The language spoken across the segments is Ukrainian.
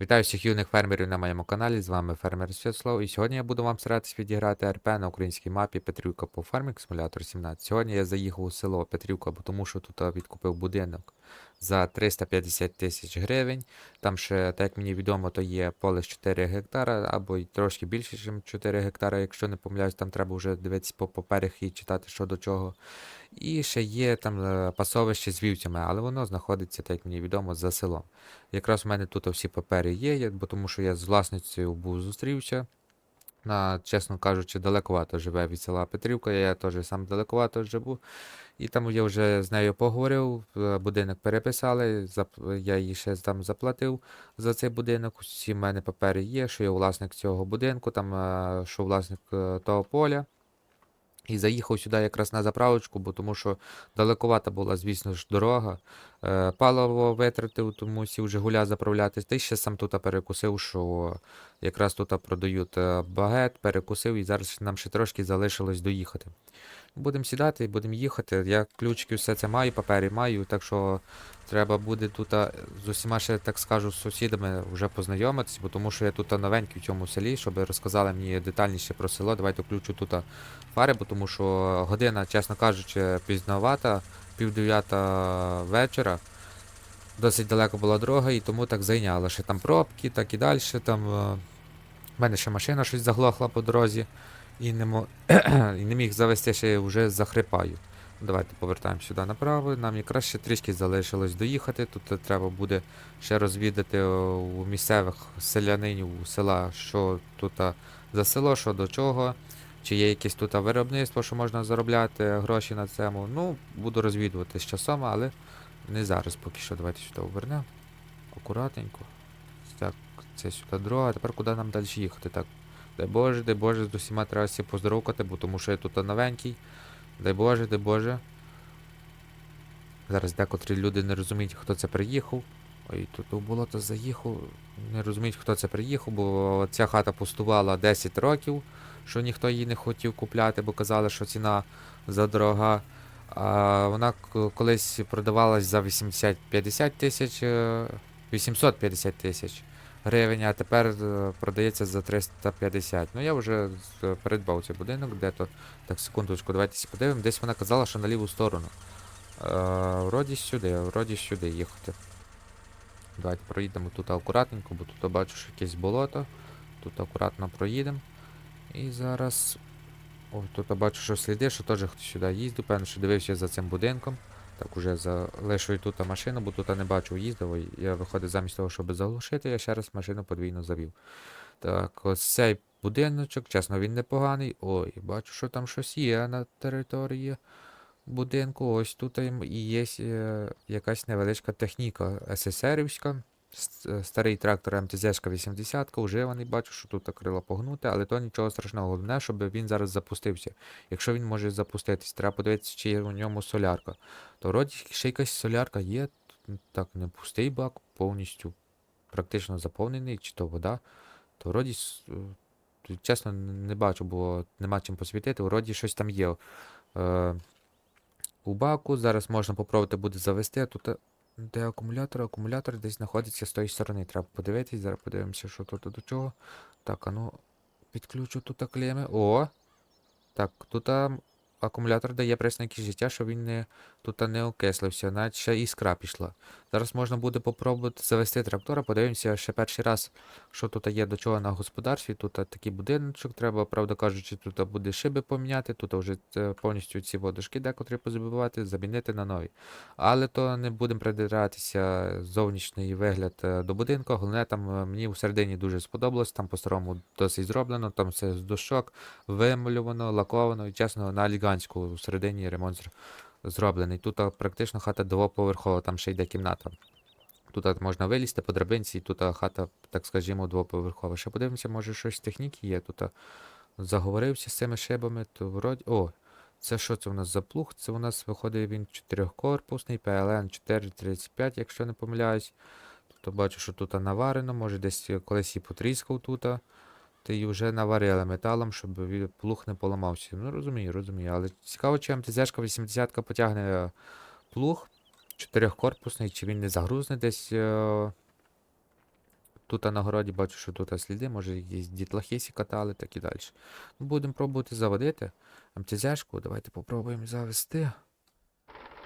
Вітаю всіх юних фермерів на моєму каналі, з вами фермер Святослав, і сьогодні я буду вам старатися відіграти РП на українській мапі Петрівка по Farming Simulator 17. Сьогодні я заїхав у село Петрівка, тому що тут відкупив будинок за 350 тисяч гривень. Там ще, так як мені відомо, то є поле з 4 гектара, або трошки більше, ніж 4 гектара, якщо не помиляюсь, там треба вже дивитися по паперах і читати, що до чого. І ще є там е, пасовище з вівцями, але воно знаходиться, так як мені відомо, за селом. Якраз у мене тут всі папери є, бо тому що я з власницею був зустрівся. На, чесно кажучи, далековато живе від села Петрівка, я теж сам далековато живу. І там я вже з нею поговорив, е, будинок переписали, я їй ще там заплатив за цей будинок. Усі в мене папери є, що я власник цього будинку, там, е, що власник е, того поля. І заїхав сюди якраз на заправочку, бо тому що далековата була, звісно ж, дорога. Е, паливо витратив, тому сів вже гуля заправлятись. Та ще сам тут перекусив, що якраз тут продають е, багет, перекусив, і зараз нам ще трошки залишилось доїхати. Будемо сідати і будемо їхати. Я ключики все це маю, папері маю, так що треба буде тут з усіма ще, так скажу, з сусідами вже познайомитися, бо тому що я тут новенький в цьому селі, щоб розказали мені детальніше про село. Давайте включу тут а, фари, бо тому що година, чесно кажучи, пізновата, півдев'ята вечора. Досить далеко була дорога, і тому так зайняло. Ще там пробки, так і далі. Там е, в мене ще машина щось заглохла по дорозі і не, мо... і не міг завести, ще я вже захрипаю. Давайте повертаємо сюди направо. Нам якраз ще трішки залишилось доїхати. Тут е, треба буде ще розвідати у місцевих селянинів села, що тут за село, що до чого. Чи є якесь тут виробництво, що можна заробляти гроші на цьому. Ну, буду розвідувати з часом, але не зараз поки що. Давайте сюди повернемо. Акуратненько. Так, це сюди дорога. Тепер куди нам далі їхати? Так. Дай Боже, дай Боже, з усіма треба всі поздоровкати, бо тому що я тут новенький. Дай Боже, дай Боже. Зараз декотрі люди не розуміють, хто це приїхав. Ой, тут у болото заїхав. Не розуміють, хто це приїхав, бо ця хата пустувала 10 років, що ніхто її не хотів купляти, бо казали, що ціна задорога. А вона колись продавалась за 80-50 тисяч, е, 850 тисяч гривень, а тепер е, продається за 350. Ну я вже з- придбав цей будинок, де то. Так, секундочку, давайте подивимо. Десь вона казала, що на ліву сторону. Е, вроді сюди, вроді сюди їхати. Давайте проїдемо тут акуратненько, бо тут бачу, якесь болото. Тут акуратно проїдемо. І зараз. О, тут бачу, що сліди, що теж хтось сюди їздив, певно, що дивився за цим будинком. Так, уже залишую тут машину, бо тут не бачу їздив. Я виходить замість того, щоб заглушити, я ще раз машину подвійно завів. Так, ось цей будиночок, чесно, він непоганий. Ой, бачу, що там щось є на території будинку. Ось тут і є е, якась невеличка техніка СССРівська. Е, Старий трактор МТЗ 80 вживаний, бачу, що тут крило погнуте, але то нічого страшного. Головне, щоб він зараз запустився. Якщо він може запуститись, треба подивитися, чи є у ньому солярка. То вроді ще якась солярка є. Так, не пустий бак, повністю практично заповнений, чи то вода. То вроді, е, чесно, не бачу, бо нема чим посвітити. Вроді щось там є. Е, у баку. Зараз можна попробувати буде завести. Тут е, де акумулятор? Акумулятор десь знаходиться з тої сторони. Треба подивитись. Зараз подивимося, що тут до чого. Так, а ну підключу тут клеми. О! Так, тут а, акумулятор дає признаки життя, що він не, тут не окислився, навіть ще іскра пішла. Зараз можна буде попробувати завести трактора, подивимося ще перший раз, що тут є до чого на господарстві. Тут такий будиночок, треба, правда кажучи, тут буде шиби поміняти, тут вже е, повністю ці водошки декотрі позабивати, замінити на нові. Але то не будемо придиратися зовнішній вигляд е, до будинку. Головне, там е, мені всередині дуже сподобалось, там по-старому досить зроблено, там все з дощок, вималювано, лаковано і чесно, на елегантську всередині ремонт зроблений. Тут практично хата двоповерхова, там ще йде кімната. Тут можна вилізти по драбинці, і тут хата, так скажімо, двоповерхова. Ще подивимося, може щось з техніки є. Тут заговорився з цими шибами, то вроді. О, це що це у нас за плуг? Це у нас виходить він чотирьохкорпусний, PLN 435, якщо не помиляюсь. Тобто бачу, що тут наварено, може десь е, колись і потріскав тут. Й вже наварили металом, щоб плуг не поламався. Ну розумію, розумію. Але цікаво, чи МТЗ 80 потягне е, плуг чотирьохкорпусний, чи він не загрузне десь е, Тут на городі бачу, що тут сліди, може якісь дітлахи сі катали, так і далі. Ну, будемо пробувати заводити. МТЗшку, давайте попробуємо завести.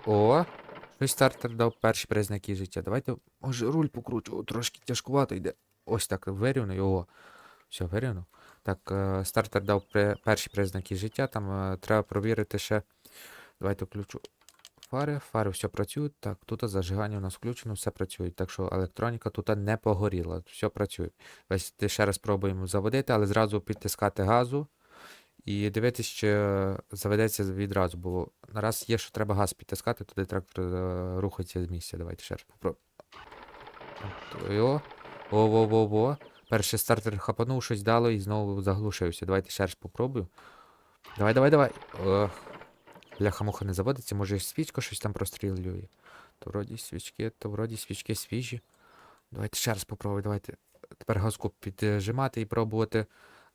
О! Щось стартер дав перші признаки життя. Давайте, може, руль покручу, трошки тяжкувато йде. Ось так вирівнюю. О, все, вирівнув. Так, е, стартер дав перші признаки життя. Там е, треба провірити ще. Давайте включу фари. Фари все працюють. Так, тут зажигання у нас включено, все працює. Так що електроніка тут не погоріла. Все працює. Ти ще раз пробуємо заводити, але зразу підтискати газу. І дивитись, чи е, заведеться відразу, бо нараз є, що треба газ підтискати, туди трактор рухається з місця. Давайте ще раз попробуємо. О, во-во-во-во. Перший стартер хапанув, щось дало і знову заглушився. Давайте ще раз попробую. Давай, давай, давай. Ох. Бляха-муха не заводиться, може свічка щось там прострілює. То вроді свічки, то вроді свічки свіжі. Давайте ще раз попробуй, давайте. Тепер газку піджимати і пробувати.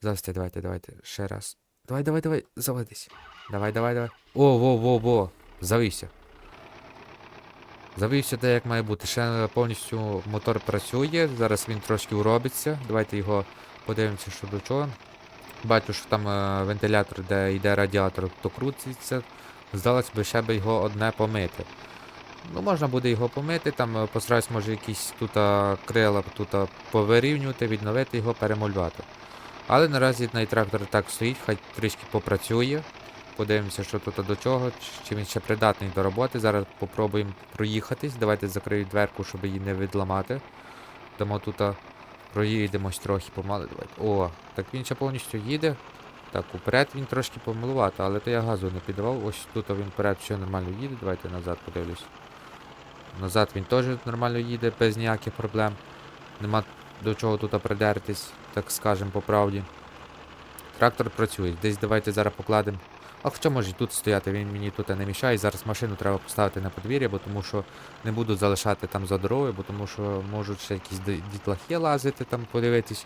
Завести, давайте, давайте. Ще раз. Давай, давай, давай, заводись. Давай, давай, давай. О, во, во, во. Завівся. Завівся те, як має бути. Ще повністю мотор працює. Зараз він трошки уробиться. Давайте його подивимося, що до чого. Бачу, що там е, вентилятор, де йде радіатор, то крутиться. Здалось би ще би його одне помити. Ну, можна буде його помити, там е, постараюсь, може, якісь тут а, крила тут повирівнювати, відновити його, перемалювати. Але наразі на трактор так стоїть, хай трішки попрацює. Подивимося, що тут до чого, чи- чи він ще придатний до роботи. Зараз попробуємо проїхатись. Давайте закрию дверку, щоб її не відламати. Дамо тут проїдемось трохи помали. Давайте. О, так він ще повністю їде. Так, уперед він трошки помилувато, але то я газу не піддавав. Ось тут він вперед все нормально їде. Давайте назад подивлюсь. Назад він теж нормально їде, без ніяких проблем. Нема до чого тут придертись, так скажем по правді. Трактор працює. Десь давайте зараз покладемо. А хоча може і тут стояти, він мені тут не мішає. Зараз машину треба поставити на подвір'я, бо тому що не буду залишати там за дорогою, бо тому що можуть ще якісь дітлахи лазити, там подивитись,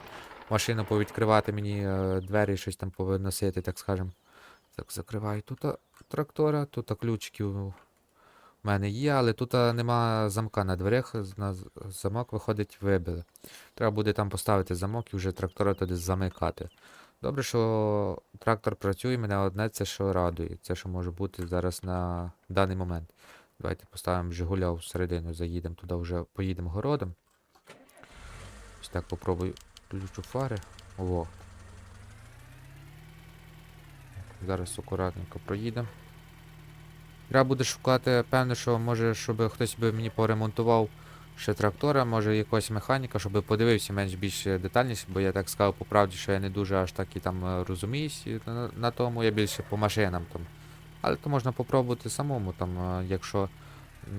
машину повідкривати мені, е, двері щось там повиносити, так скажем. Так, закриваю тут трактора, тут а, ключики у мене є, але тут нема замка на дверях, на замок виходить вибили. Треба буде там поставити замок і вже трактора туди замикати. Добре, що трактор працює, мене одне це що радує. Це що може бути зараз на даний момент. Давайте поставимо Жигуля всередину, заїдемо туди вже поїдемо городом. Ось так попробую включу фари. О. Зараз акуратненько проїдемо. Треба буде шукати, певно, що може, щоб хтось би мені поремонтував ще трактора, може якогось механіка, щоб подивився менш більш детальніше, бо я так сказав по правді, що я не дуже аж так і там е, розуміюсь на, на тому, я більше по машинам там. Але то можна попробувати самому, там, е, якщо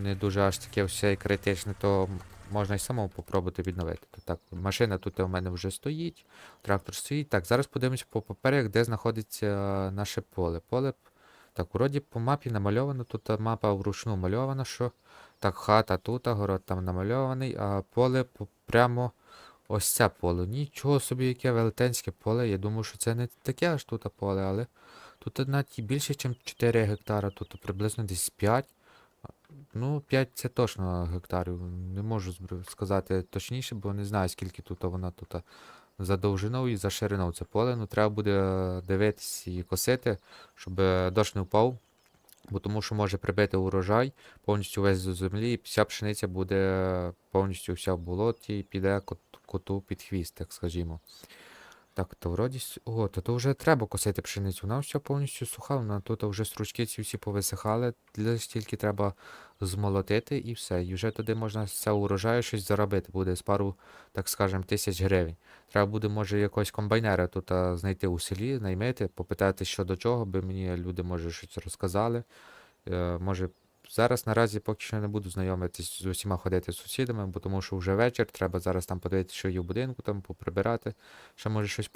не дуже аж таке все критичне, то можна і самому попробувати відновити. То так, машина тут у мене вже стоїть, трактор стоїть. Так, зараз подивимося по поперек, де знаходиться е, наше поле. Поле. Так, вроді по мапі намальовано, тут мапа вручну мальована, що так, хата тут, а город там намальований, а поле прямо ось це поле. Нічого собі, яке велетенське поле. Я думаю, що це не таке аж тут поле, але тут навіть більше, ніж 4 гектара, тут приблизно десь 5. Ну, 5 це точно гектарів. Не можу сказати точніше, бо не знаю, скільки тут воно тут за довжиною і за шириною це поле. Ну, треба буде е, дивитись і косити, щоб е, дощ не впав. Бо тому що може прибити урожай повністю весь до землі, і вся пшениця буде повністю вся в болоті і піде коту під хвіст, так скажімо. Так, то вроді. О, то, то вже треба косити пшеницю. Вона все повністю суха, вона тут вже стручки ці всі повисихали, лише тільки треба змолотити і все. І вже туди можна з цього урожаю щось заробити буде з пару, так скажем, тисяч гривень. Треба буде, може, якогось комбайнера тут знайти у селі, наймити, попитати, що до чого, би мені люди, може, щось розказали. Е, може, зараз наразі поки що не буду знайомитись з усіма ходити з сусідами, бо тому що вже вечір, треба зараз там подивитися, що є в будинку, там поприбирати. Ще може щось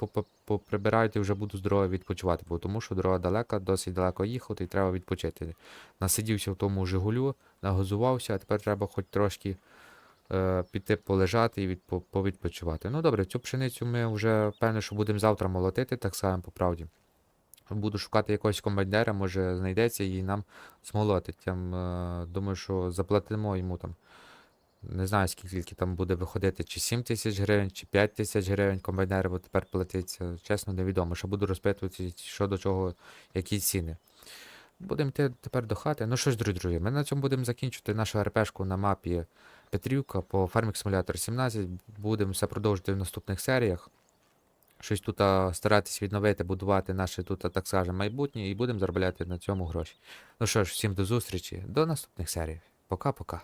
і вже буду з дороги відпочивати, бо тому що дорога далека, досить далеко їхати і треба відпочити. Насидівся в тому Жигулю, нагозувався, а тепер треба хоч трошки е, піти полежати і відпо- повідпочивати. Ну добре, цю пшеницю ми вже певно, що будемо завтра молотити, так само по правді. Буду шукати якогось комбайнера, може знайдеться і нам змолотить. Там, е, думаю, що заплатимо йому там Не знаю, скільки там буде виходити, чи 7 тисяч гривень, чи 5 тисяч гривень комбайнери, бо тепер платиться. Чесно, невідомо. Що буду розпитувати, що до чого, які ціни. Будемо йти тепер до хати. Ну що ж, друзі, друзі, ми на цьому будемо закінчувати нашу РПшку на мапі Петрівка по Farming Simulator 17. Будемо все продовжувати в наступних серіях. Щось тут старатися відновити, будувати наше тут, так скажемо, майбутнє, і будемо заробляти на цьому гроші. Ну що ж, всім до зустрічі, до наступних серій. Пока-пока.